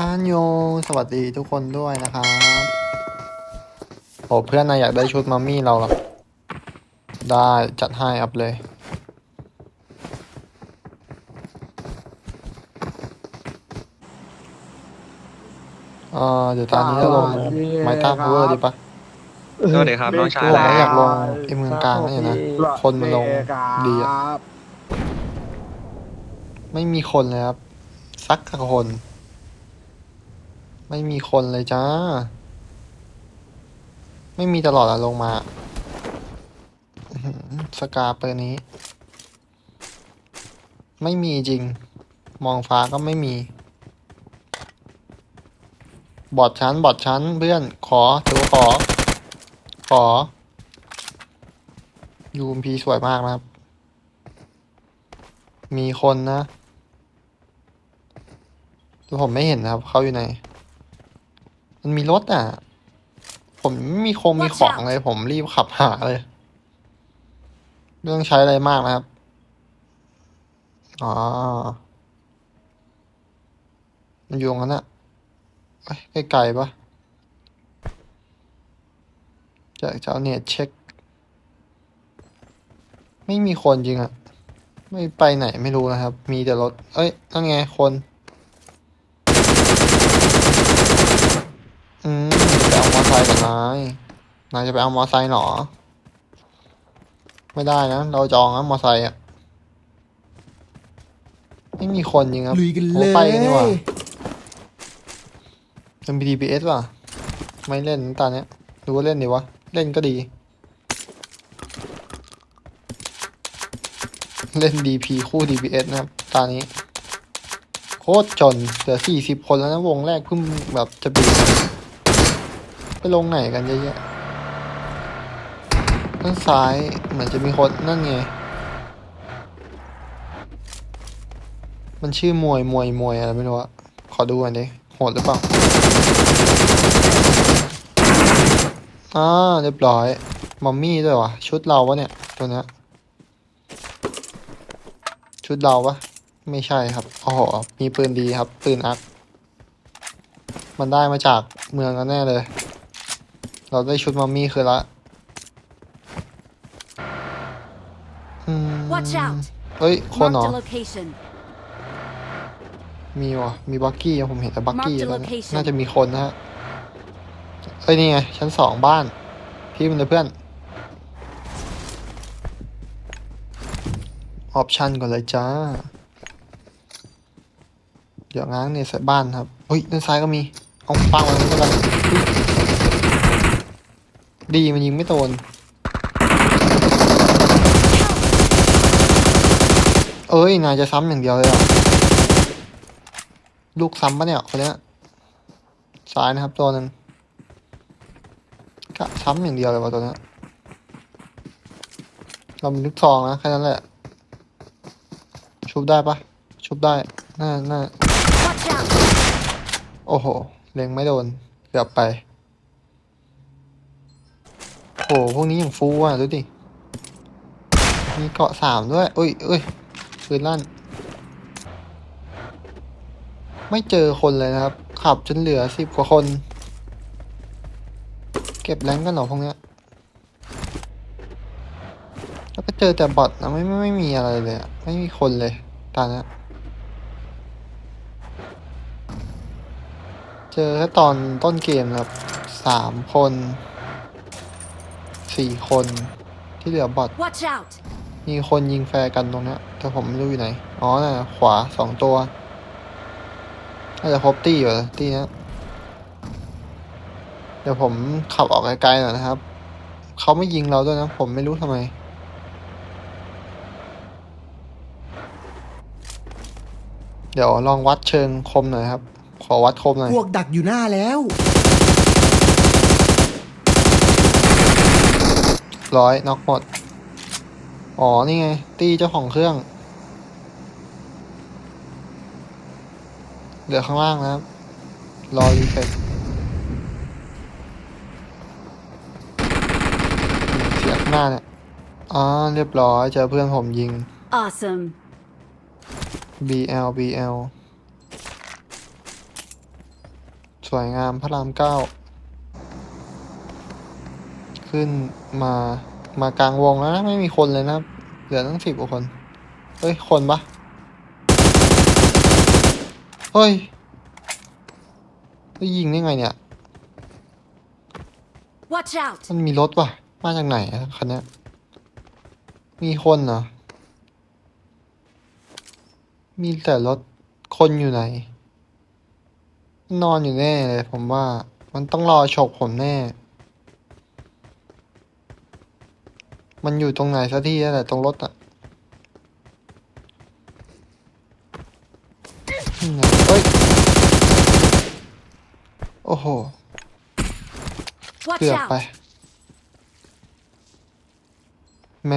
อันโย สวัสดีทุกคนด้วยนะครับ โอ้เพื่อนนายอยากได้ชุดมัมมี่เราเหรอ ได้จัดให้อัพเลยอ่าเดี๋ยวตอนนี้จะลงสวัสดีไมต้าพาวเวอร์ดีปะสวัสดีครับน้องชายกูบอกว่าอยากลงไอ้เมืองกลางนี่นะ คนมันลงดีอะไม่มีคนเลยครับ สักกับคน ไม่มีคนเลยจ้า ไม่มีตลอดอะลงมา สกาเปอร์นี้ ไม่มีจริง มองฟ้าก็ไม่มี บอดชั้น บอดชั้นเพื่อน ขอถือขอ ขอ ยูมพีสวยมากนะครับ มีคนนะแต่ผมไม่เห็นนะครับ เขาอยู่ไหน มันมีรถอะ ผมไม่มีคงมีของเลย ผมรีบขับหาเลยไม่ต้องใช้อะไรมากนะครับ อ๋อ มันอยู่ตรงนั้นอะเอ้ยไกลๆปะจะจะเอาเน็ตเช็ค ไม่มีคนจริงอะไม่ไปไหนไม่รู้นะครับ มีแต่รถ เอ้ย นั่นไงคน อืมจะไปเอามอไซค์กับนายนายจะไปเอามอไซค์เหรอ ไม่ได้นะ เราจองนะมอไซค์อะไม่มีคนจริงครับลุยกันโอ้เลยไปกันดีกว่าเป็น BTPS ว่ะ ไม่เล่นตอนเนี้ยดูว่าเล่นดีวะ เล่นก็ดี เล่น DP คู่ DPS นะครับตอนนี้โคตรจนเหลือสี่สิบคนแล้วนะวงแรกเพิ่งแบบจะบีบไป ลงไหนกันเยอะแยะด้านซ้ายเหมือนจะมีคนนั่นไง มันชื่อมวยมวยมวยอะไรไม่รู้อะขอดูหน่อยดิโหดหรือเปล่าอ่าเรียบร้อยมัมมี่ด้วยวะชุดเราวะเนี่ย ตัวเนี้ยชุดเราปะไม่ใช่ครับโอ้โหมีปืนดีครับ ปืนอัก มันได้มาจากเมืองกันแน่เลย เราได้ชุดมัมมี่คือละอืม Watch out! เฮ้ย คนเหรอ Marked a location. มีวะมีบักกี้อะผมเห็นแต่บักกี้ Mark the แล้วเนี่ย location น่าจะมีคนนะฮะ เอ้ย นี่ไง ชั้นสองบ้าน พี่มันเลยเพื่อน ออปชันก่อนเลยจ้า เดี๋ยวง้างเนี่ยใส่บ้านครับ เฮ้ย ด้านซ้ายก็มี เอาปังไว้นี่ก็ได้เฮ้ย ดีมันยิงไม่โดนเอ้ยนายจะซ้ำอย่างเดียวเลยอะลูกซ้ำปะเนี่ยคนเนี้ยซ้ายนะครับตัวหนึ่งกะซ้ำอย่างเดียวเลยวะตัวเนี้ยเรามีลูกซองนะแค่นั้นแหละ ชุบได้ปะชุบได้น่าน่า Watch out! โอ้โหเล็งไม่โดนเกือบไป โหพวกนี้อย่างฟูอะ ดูดิ มีเกาะสามด้วยเอ้ยเอ้ยปืนลั่น ไม่เจอคนเลยนะครับ ขับจนเหลือสิบกว่าคน เก็บแรงกันเหรอพวกเนี้ย แล้วก็เจอแต่บอทนะไม่ไม่ไม่มีอะไรเลยอะไม่มีคนเลยตอนนี้เจอแค่ตอนต้นเกมครับสามคน สี่คนที่เหลือบอท Watch out! มีคนยิงแฟร์กันตรงเนี้ยแต่ผมไม่รู้อยู่ไหน อ๋อน่ะขวาสองตัวน่าจะครบตี้อยู่นะตี้เนี้ยเดี๋ยวผมขับออกไกลๆหน่อยนะครับ เขาไม่ยิงเราด้วยนะ ผมไม่รู้ทำไม เดี๋ยวลองวัดเชิงคมหน่อยครับ ขอวัดคมหน่อย พวกดักอยู่หน้าแล้ว ร้อยน็อกหมด อ๋อ นี่ไง ตีเจ้าของเครื่องเหลือข้างล่างนะครับ รอรีเฟกเสียข้างหน้าเนี่ย อ๋อ เรียบร้อย เจอเพื่อนผมยิง Awesome. BL BL สวยงามพระรามเก้า ขึ้นมามากลางวงแล้วนะ ไม่มีคนเลยนะครับเหลือตั้งสิบกว่าคน เฮ้ย คนปะเฮ้ยเฮ้ยยิงได้ไงเนี่ย Watch out! มันมีรถว่ะ มาจากไหนอะคันเนี้ยมีคนเหรอ มีแต่รถ คนอยู่ไหน นอนอยู่แน่เลยผมว่า มันต้องรอฉกผมแน่ มันอยู่ตรงไหนสักที่นั่นแหละตรงรถอะนี่ไงเฮ้ย โอ้โห Watch เกือบไป out! แหม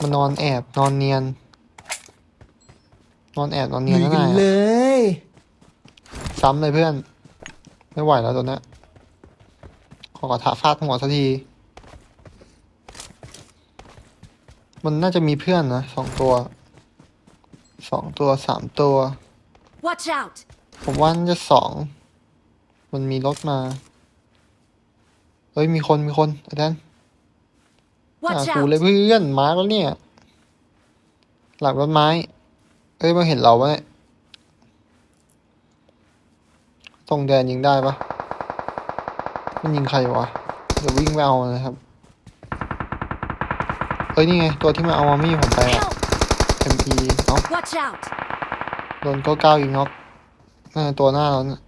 มันนอนแอบนอนเนียน นอนแอบนอนเนียนลุยนั่นกันไงเลยซ้ำเลยเพื่อน ไม่ไหวแล้วตัวเนี้ย ขอกระทะฟาดหัวสักที มันน่าจะมีเพื่อนนะสองตัว สองตัวสามตัว Watch out! ผมว่าน่าจะสอง มันมีรถมา เฮ้ย มีคนมีคนอาจารย์อ่า Watch กูเลย out! เพื่อนมาร์กแล้วเนี่ย หลังต้นไม้ เอ้ยมันเห็นเราวะเนี่ยตรงแดนยิงได้ปะ มันยิงใครวะ เดี๋ยววิ่งไปเอาเลยครับ เอ้ยนี่ไง ตัวที่มาเอามามี่ผมไปอะ Help! MP เอ้า Watch out! โดนเก้าเก้ายิงน็อกน่าจะตัวหน้าเราเนี่ย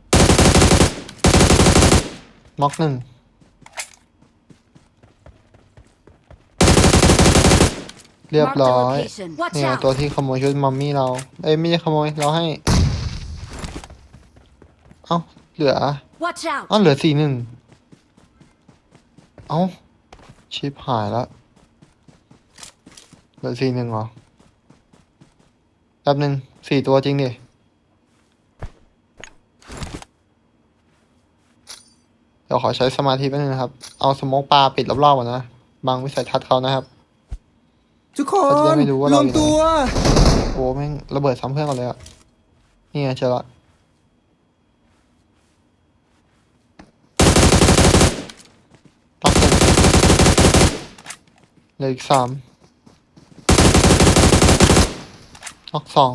น็อกหนึ่งเรียบ Mark the ร้อย location. Watch เนี่ยตัว out! ที่ขโมยชุดมัมมี่เรา เอ้ยไม่ใช่ขโมยเราให้ เอ้าเหลือ Watch out! เอ้าเหลือสี่หนึ่ง เอ้า ชิปหายแล้วเหลือสี่หนึ่งเหรอแป๊บหนึ่งสี่ตัวจริงดิเดี๋ยวขอใช้สมาธิแป๊บนึงนะครับ เอาสโมกปลาปิดรอบๆก่อนนะบังวิสัยทัศน์เขานะครับ ทุกคเขาจะได้นไม่รู้ว่าเรารวมอยู่ไหน ตัว โอ้แม่งระเบิดซ้ำเพื่อนก่อนเลยอะนี่ไงเจอละล็อกหนึ่งเห ลืออีกสามล็อกสอง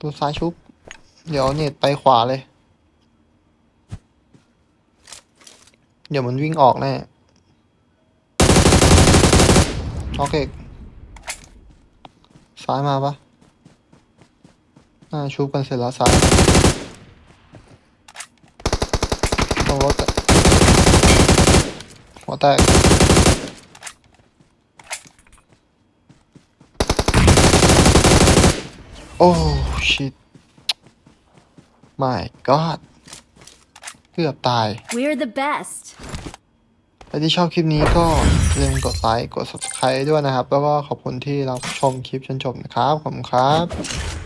ตัวซ้ายชุบ เดี๋ยวเน็ตไปขวาเลย เดี๋ยวมันวิ่งออกแน่โอเค ซ้ายมาปะน่าชุบกันเสร็จแล้วซ้ายตรงรถอะหัวแตกโอ้ชิต my god เกือบตาย We're the best! ใครที่ชอบคลิปนี้ก็อย่าลืมกดไลค์กด subscribe ด้วยนะครับ แล้วก็ขอบคุณที่รับชมคลิปจนจบนะครับ ขอบคุณครับ